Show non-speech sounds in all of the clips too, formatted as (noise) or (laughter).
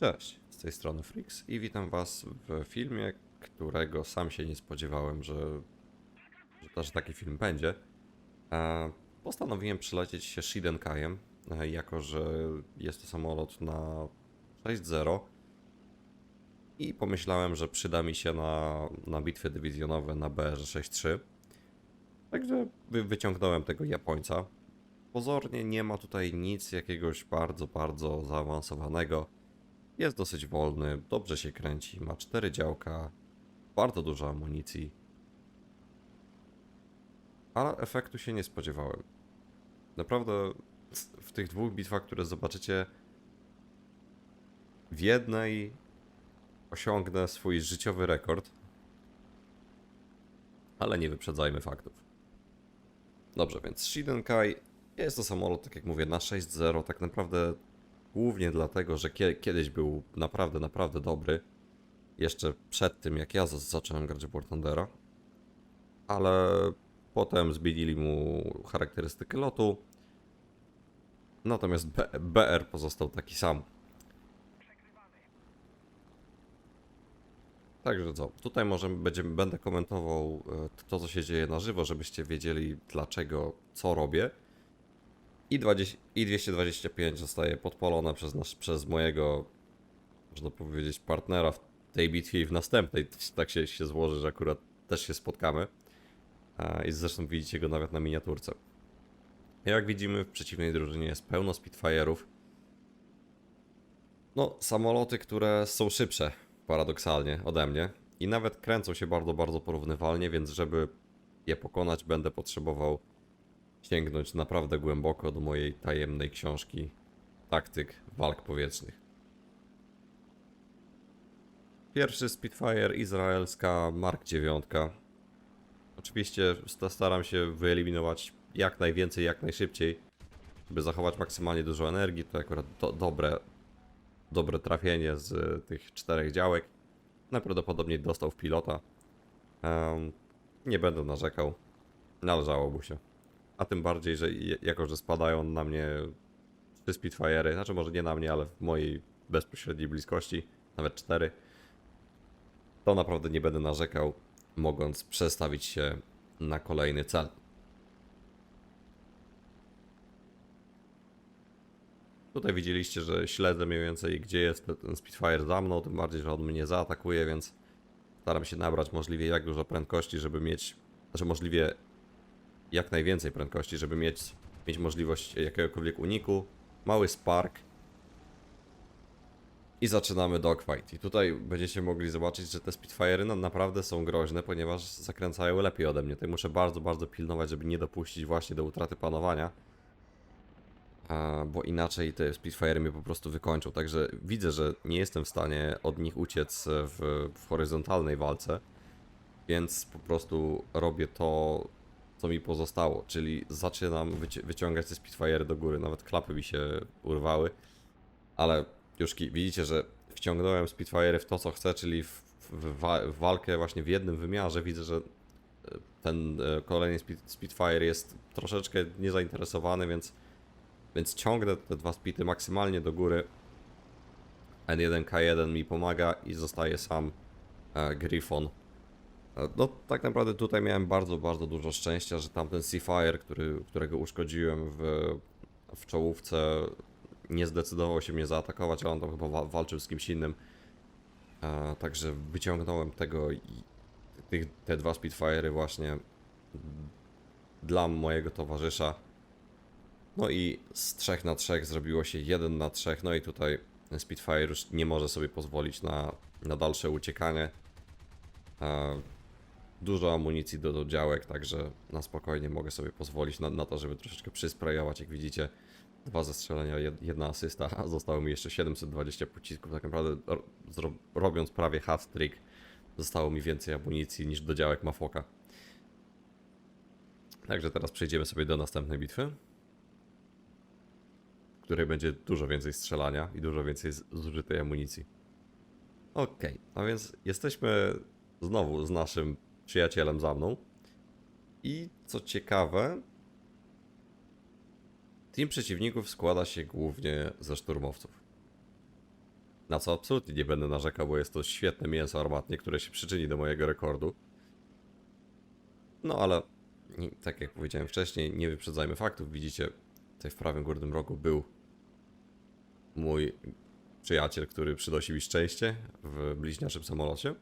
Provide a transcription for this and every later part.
Cześć, z tej strony Frix i witam Was w filmie, którego sam się nie spodziewałem, że, że też taki film będzie. E, postanowiłem przylecieć się Shidenkajem, e, jako że jest to samolot na 6.0 i pomyślałem, że przyda mi się na, na bitwy dywizjonowe na BR-63. Także wy, wyciągnąłem tego Japońca. Pozornie nie ma tutaj nic jakiegoś bardzo, bardzo zaawansowanego. Jest dosyć wolny, dobrze się kręci, ma cztery działka, bardzo dużo amunicji. Ale efektu się nie spodziewałem. Naprawdę w tych dwóch bitwach, które zobaczycie, w jednej osiągnę swój życiowy rekord. Ale nie wyprzedzajmy faktów. Dobrze, więc Shidenkai jest to samolot, tak jak mówię, na 6.0. Tak naprawdę Głównie dlatego, że kie- kiedyś był naprawdę, naprawdę dobry. Jeszcze przed tym, jak ja zacząłem grać w War Thundera. Ale potem zmienili mu charakterystykę lotu. Natomiast B- BR pozostał taki sam. Także co, tutaj może będziemy, będę komentował e, to, co się dzieje na żywo, żebyście wiedzieli dlaczego, co robię. I, 20, I 225 zostaje podpalone przez, nasz, przez mojego, można powiedzieć, partnera w tej bitwie i w następnej. Tak się, się złoży, że akurat też się spotkamy. I zresztą widzicie go nawet na miniaturce. Jak widzimy, w przeciwnej drużynie jest pełno Spitfire'ów. No, samoloty, które są szybsze, paradoksalnie, ode mnie. I nawet kręcą się bardzo, bardzo porównywalnie, więc żeby je pokonać, będę potrzebował sięgnąć naprawdę głęboko do mojej tajemnej książki Taktyk Walk Powietrznych. Pierwszy Spitfire izraelska Mark 9. Oczywiście sta- staram się wyeliminować jak najwięcej, jak najszybciej, by zachować maksymalnie dużo energii. To akurat do, dobre, dobre trafienie z tych czterech działek. Najprawdopodobniej dostał w pilota. Em, nie będę narzekał. Należało mu się. A tym bardziej, że jako, że spadają na mnie trzy Spitfire'y, znaczy może nie na mnie, ale w mojej bezpośredniej bliskości, nawet cztery, to naprawdę nie będę narzekał, mogąc przestawić się na kolejny cel. Tutaj widzieliście, że śledzę mniej więcej, gdzie jest te- ten Spitfire za mną, tym bardziej, że on mnie zaatakuje, więc staram się nabrać możliwie jak dużo prędkości, żeby mieć, znaczy możliwie jak najwięcej prędkości, żeby mieć, mieć możliwość jakiegokolwiek uniku. Mały spark. I zaczynamy dogfight. I tutaj będziecie mogli zobaczyć, że te Spitfire'y no, naprawdę są groźne, ponieważ zakręcają lepiej ode mnie. Tutaj muszę bardzo, bardzo pilnować, żeby nie dopuścić właśnie do utraty panowania. A, bo inaczej te Spitfire'y mnie po prostu wykończą. Także widzę, że nie jestem w stanie od nich uciec w, w horyzontalnej walce. Więc po prostu robię to, co mi pozostało, czyli zaczynam wyci- wyciągać te Spitfire do góry. Nawet klapy mi się urwały, ale już widzicie, że wciągnąłem Spitfire w to, co chcę, czyli w, w, wa- w walkę właśnie w jednym wymiarze. Widzę, że e, ten e, kolejny Spit- Spitfire jest troszeczkę niezainteresowany, więc, więc ciągnę te dwa spity maksymalnie do góry. N1K1 mi pomaga i zostaje sam e, Griffon. No tak naprawdę tutaj miałem bardzo, bardzo dużo szczęścia, że tamten Seafire, który, którego uszkodziłem w, w czołówce, nie zdecydował się mnie zaatakować, ale on tam chyba wa- walczył z kimś innym. E, także wyciągnąłem tego i tych, te dwa Spitfire'y właśnie dla mojego towarzysza. No i z 3 na 3 zrobiło się 1 na 3. No i tutaj Spitfire już nie może sobie pozwolić na, na dalsze uciekanie. E, dużo amunicji do, do działek, także na spokojnie mogę sobie pozwolić na, na to, żeby troszeczkę przysprayować. Jak widzicie, dwa zestrzelenia, jed- jedna asysta, a zostało mi jeszcze 720 pocisków. Tak naprawdę robiąc prawie hat-trick, zostało mi więcej amunicji niż do działek Mafoka. Także teraz przejdziemy sobie do następnej bitwy, w której będzie dużo więcej strzelania i dużo więcej zużytej amunicji. Okej, a więc jesteśmy znowu z naszym przyjacielem za mną. I co ciekawe, team przeciwników składa się głównie ze szturmowców. Na co absolutnie nie będę narzekał, bo jest to świetne mięso armatnie, które się przyczyni do mojego rekordu. No ale, tak jak powiedziałem wcześniej, nie wyprzedzajmy faktów. Widzicie, tutaj w prawym górnym rogu był mój przyjaciel, który przynosi mi szczęście w bliźniaczym samolocie.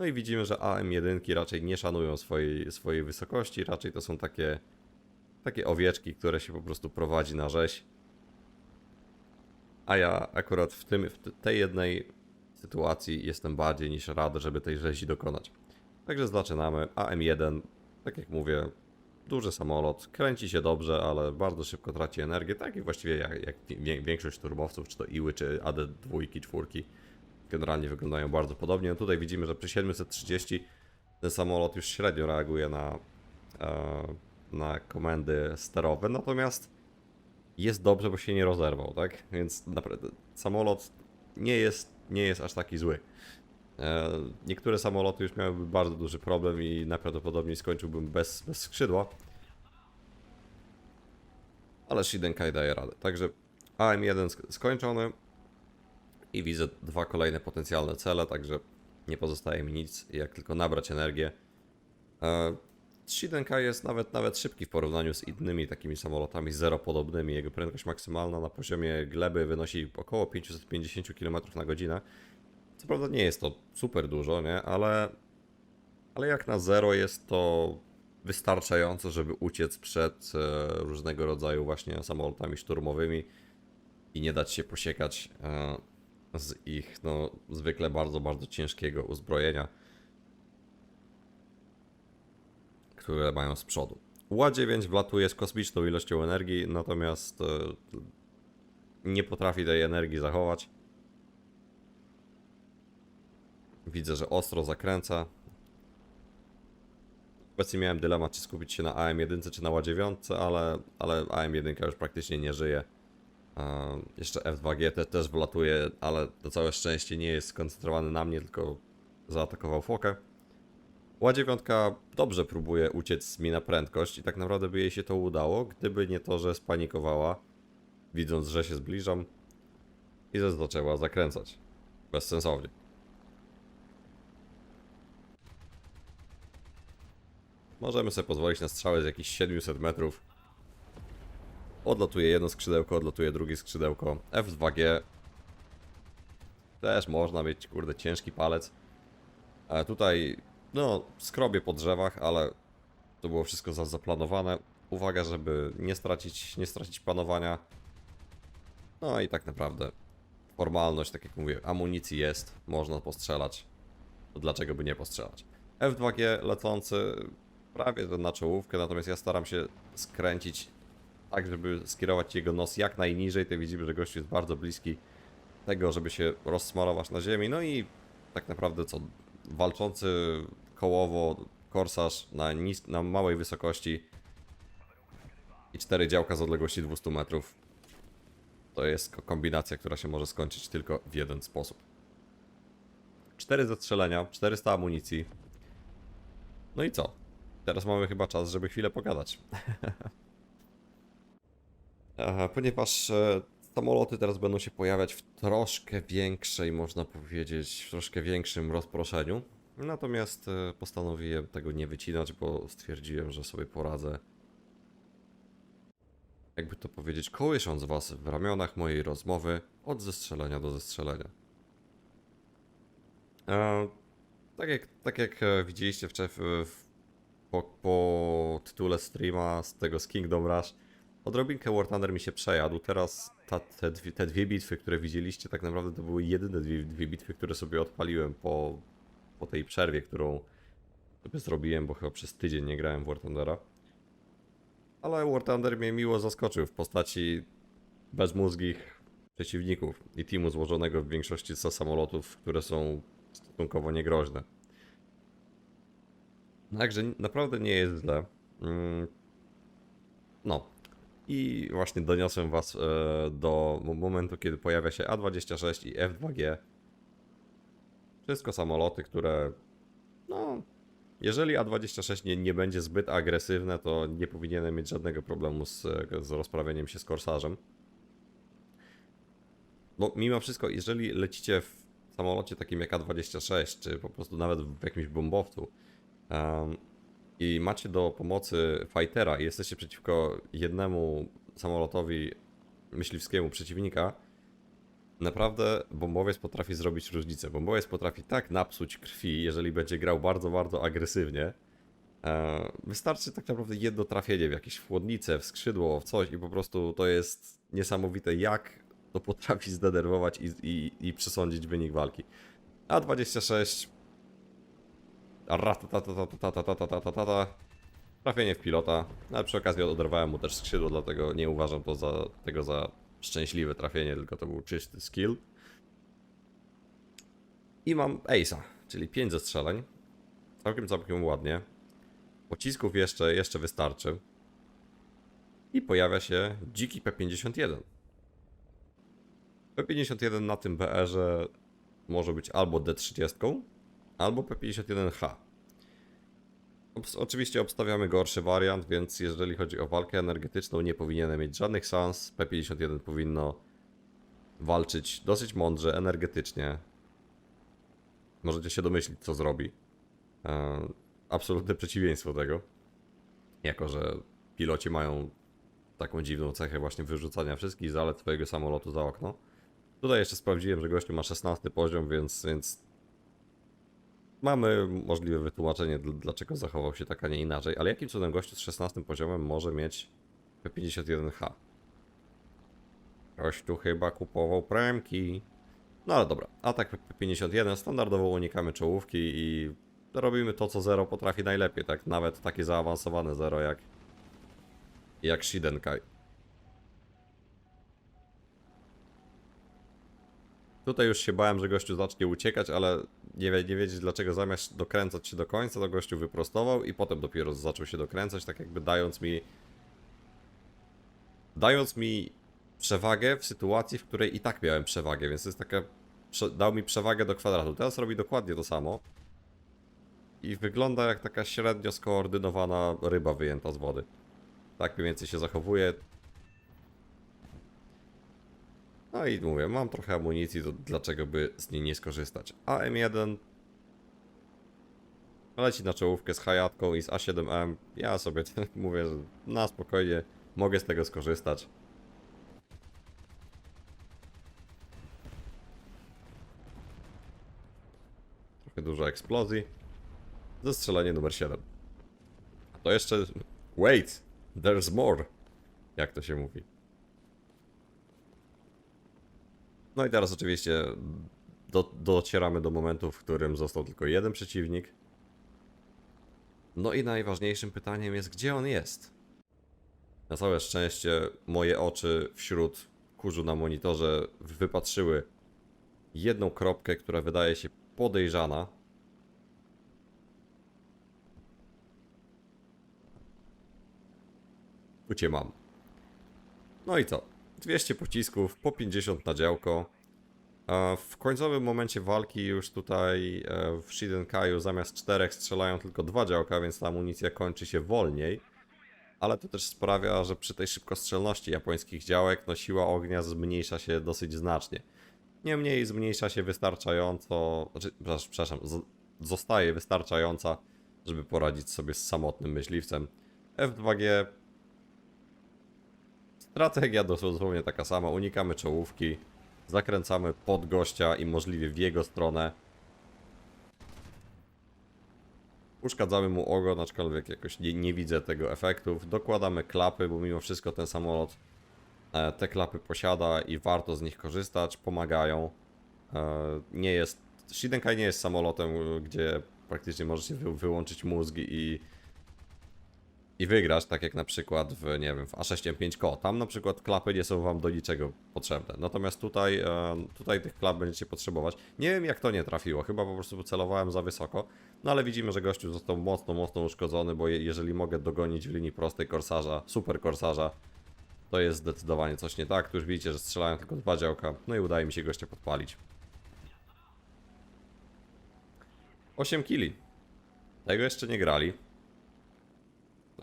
No i widzimy, że AM1 raczej nie szanują swojej, swojej wysokości, raczej to są takie, takie owieczki, które się po prostu prowadzi na rzeź. A ja akurat w, tym, w tej jednej sytuacji jestem bardziej niż rad, żeby tej rzezi dokonać. Także zaczynamy. AM1, tak jak mówię, duży samolot, kręci się dobrze, ale bardzo szybko traci energię, tak jak właściwie jak, jak większość turbowców, czy to Iły, czy AD2, czwórki. Generalnie wyglądają bardzo podobnie. No tutaj widzimy, że przy 730 ten samolot już średnio reaguje na, e, na komendy sterowe, natomiast jest dobrze, bo się nie rozerwał, tak? Więc naprawdę samolot nie jest, nie jest aż taki zły. E, Niektóre samoloty już miałyby bardzo duży problem i najprawdopodobniej skończyłbym bez, bez skrzydła. Ale Shidenkai daje radę. Także AM1 sk- skończony i widzę dwa kolejne potencjalne cele, także nie pozostaje mi nic, jak tylko nabrać energię. E, Shidenkai jest nawet, nawet szybki w porównaniu z innymi takimi samolotami zeropodobnymi. Jego prędkość maksymalna na poziomie gleby wynosi około 550 km na godzinę. Co prawda nie jest to super dużo, nie? Ale, ale jak na zero jest to wystarczająco, żeby uciec przed e, różnego rodzaju właśnie samolotami szturmowymi i nie dać się posiekać e, z ich no, zwykle bardzo, bardzo ciężkiego uzbrojenia, które mają z przodu. Ła-9 wlatuje z kosmiczną ilością energii, natomiast e, nie potrafi tej energii zachować. Widzę, że ostro zakręca. Obecnie miałem dylemat, czy skupić się na AM1 czy na ła9, ale, ale AM1 już praktycznie nie żyje. Jeszcze F2G te, też wlatuje, ale to całe szczęście nie jest skoncentrowany na mnie, tylko zaatakował fokę. Ła9 dobrze próbuje uciec mi na prędkość i tak naprawdę by jej się to udało, gdyby nie to, że spanikowała, widząc, że się zbliżam i zaczęła zakręcać. Bezsensownie. Możemy sobie pozwolić na strzały z jakichś 700 metrów. Odlatuje jedno skrzydełko, odlatuje drugie skrzydełko. F2G. Też można mieć, kurde, ciężki palec. A tutaj, no, skrobie po drzewach, ale to było wszystko za zaplanowane. Uwaga, żeby nie stracić, nie stracić panowania. No i tak naprawdę formalność, tak jak mówię, amunicji jest, można postrzelać. To dlaczego by nie postrzelać? F2G lecący prawie na czołówkę, natomiast ja staram się skręcić tak, żeby skierować jego nos jak najniżej. To widzimy, że gościu jest bardzo bliski tego, żeby się rozsmarować na ziemi. No i tak naprawdę co, walczący kołowo korsarz na, nis- na małej wysokości i cztery działka z odległości 200 metrów. To jest ko- kombinacja, która się może skończyć tylko w jeden sposób. 4 zestrzelenia, 400 amunicji. No i co? Teraz mamy chyba czas, żeby chwilę pogadać. (laughs) E, Ponieważ e, samoloty teraz będą się pojawiać w troszkę większej, można powiedzieć, w troszkę większym rozproszeniu. Natomiast e, postanowiłem tego nie wycinać, bo stwierdziłem, że sobie poradzę. Jakby to powiedzieć, kołysząc was w ramionach mojej rozmowy od zestrzelenia do zestrzelenia. E, tak jak, tak jak widzieliście wcześniej w, po, po tytule streama z tego z Kingdom Rush, odrobinkę War Thunder mi się przejadł. Teraz ta, te, dwie, te dwie bitwy, które widzieliście, tak naprawdę to były jedyne dwie, dwie bitwy, które sobie odpaliłem po, po tej przerwie, którą sobie zrobiłem, bo chyba przez tydzień nie grałem w War Thundera. Ale War Thunder mnie miło zaskoczył w postaci bezmózgich przeciwników i teamu złożonego w większości z samolotów, które są stosunkowo niegroźne. Także naprawdę nie jest źle. Mm, No. I właśnie doniosłem was e, do mo- momentu, kiedy pojawia się A26 i F2G. Wszystko samoloty, które no, jeżeli A26 nie, nie będzie zbyt agresywne, to nie powinienem mieć żadnego problemu z, z rozprawieniem się z korsarzem. bo mimo wszystko, jeżeli lecicie w samolocie takim jak A26, czy po prostu nawet w jakimś bombowcu em, i macie do pomocy fightera i jesteście przeciwko jednemu samolotowi myśliwskiemu przeciwnika, naprawdę bombowiec potrafi zrobić różnicę. Bombowiec potrafi tak napsuć krwi, jeżeli będzie grał bardzo, bardzo agresywnie. E, wystarczy tak naprawdę jedno trafienie w jakieś chłodnice, w skrzydło, w coś i po prostu to jest niesamowite, jak to potrafi zdenerwować i, i, i przesądzić wynik walki. A26 Trafienie w pilota. No, ale przy okazji oderwałem mu też skrzydło, dlatego nie uważam tego za szczęśliwe trafienie, tylko to był czysty skill. I mam Ace'a, czyli 5 zestrzeleń. Całkiem, całkiem ładnie. Pocisków jeszcze, jeszcze wystarczy. I pojawia się dziki P51. P51 na tym BR-ze może być albo D30, albo P51H. Obs- Oczywiście obstawiamy gorszy wariant, więc jeżeli chodzi o walkę energetyczną, nie powinienem mieć żadnych szans. P51 powinno walczyć dosyć mądrze, energetycznie. Możecie się domyślić, co zrobi. E, absolutne przeciwieństwo tego. Jako, że piloci mają taką dziwną cechę właśnie wyrzucania wszystkich zalet swojego samolotu za okno. Tutaj jeszcze sprawdziłem, że gościu ma 16 poziom, więc, więc mamy możliwe wytłumaczenie, dl- dlaczego zachował się tak, a nie inaczej. Ale jakim cudem gościu z 16 poziomem może mieć P51H? Gościu chyba kupował premki. No ale dobra, atak P51, standardowo unikamy czołówki i robimy to, co Zero potrafi najlepiej, tak? Nawet takie zaawansowane Zero jak jak Shidenkai. Tutaj już się bałem, że gościu zacznie uciekać, ale nie, nie wiedzieć dlaczego zamiast dokręcać się do końca, to gościu wyprostował i potem dopiero zaczął się dokręcać, tak jakby dając mi dając mi przewagę w sytuacji, w której i tak miałem przewagę, więc to jest taka dał mi przewagę do kwadratu. Teraz robi dokładnie to samo i wygląda jak taka średnio skoordynowana ryba wyjęta z wody. Tak mniej więcej się zachowuje. No i mówię, mam trochę amunicji, to dlaczego by z niej nie skorzystać? AM1 leci na czołówkę z Hayatką i z A7M. Ja sobie (laughs) mówię, że na spokojnie mogę z tego skorzystać. Trochę dużo eksplozji. Zestrzelenie numer 7. A to jeszcze... Wait! There's more! Jak to się mówi. No i teraz oczywiście do, docieramy do momentu, w którym został tylko jeden przeciwnik. No i najważniejszym pytaniem jest, gdzie on jest? Na całe szczęście moje oczy wśród kurzu na monitorze wypatrzyły jedną kropkę, która wydaje się podejrzana. Tu mam. No i co? 200 pocisków, po 50 na działko. W końcowym momencie walki już tutaj e, w Shidenkaju zamiast czterech strzelają tylko dwa działka, więc ta amunicja kończy się wolniej. Ale to też sprawia, że przy tej szybkostrzelności japońskich działek no siła ognia zmniejsza się dosyć znacznie. Niemniej zmniejsza się wystarczająco, znaczy, przepraszam, zostaje wystarczająca, żeby poradzić sobie z samotnym myśliwcem. F2G Strategia dosłownie taka sama. Unikamy czołówki, zakręcamy pod gościa i możliwie w jego stronę. Uszkadzamy mu ogon, aczkolwiek jakoś nie, nie widzę tego efektów. Dokładamy klapy, bo mimo wszystko ten samolot e, te klapy posiada i warto z nich korzystać, pomagają. E, nie jest. Shidenkai nie jest samolotem, gdzie praktycznie możecie wy, wyłączyć mózg i i wygrasz, tak jak na przykład w, nie wiem, w A6M5Ko. Tam na przykład klapy nie są wam do niczego potrzebne. Natomiast tutaj, e, tutaj tych klap będziecie potrzebować. Nie wiem jak to nie trafiło, chyba po prostu celowałem za wysoko. No ale widzimy, że gościu został mocno, mocno uszkodzony, bo je, jeżeli mogę dogonić w linii prostej korsarza, super korsarza, to jest zdecydowanie coś nie tak. Tu już widzicie, że strzelają tylko dwa działka, no i udaje mi się gościa podpalić. 8 kili. Tego jeszcze nie grali.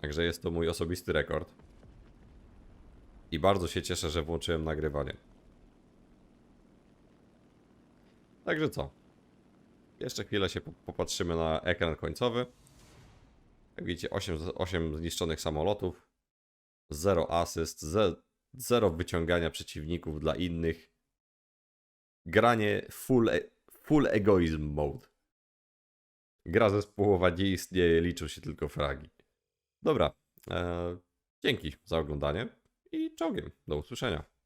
Także jest to mój osobisty rekord. I bardzo się cieszę, że włączyłem nagrywanie. Także co? Jeszcze chwilę się po- popatrzymy na ekran końcowy. Jak widzicie, 8, z- 8 zniszczonych samolotów, 0 asyst, 0 wyciągania przeciwników dla innych. Granie full, e full egoizm mode. Gra zespołowa nie istnieje, liczą się tylko fragi. Dobra, e, dzięki za oglądanie i czołgiem. Do usłyszenia.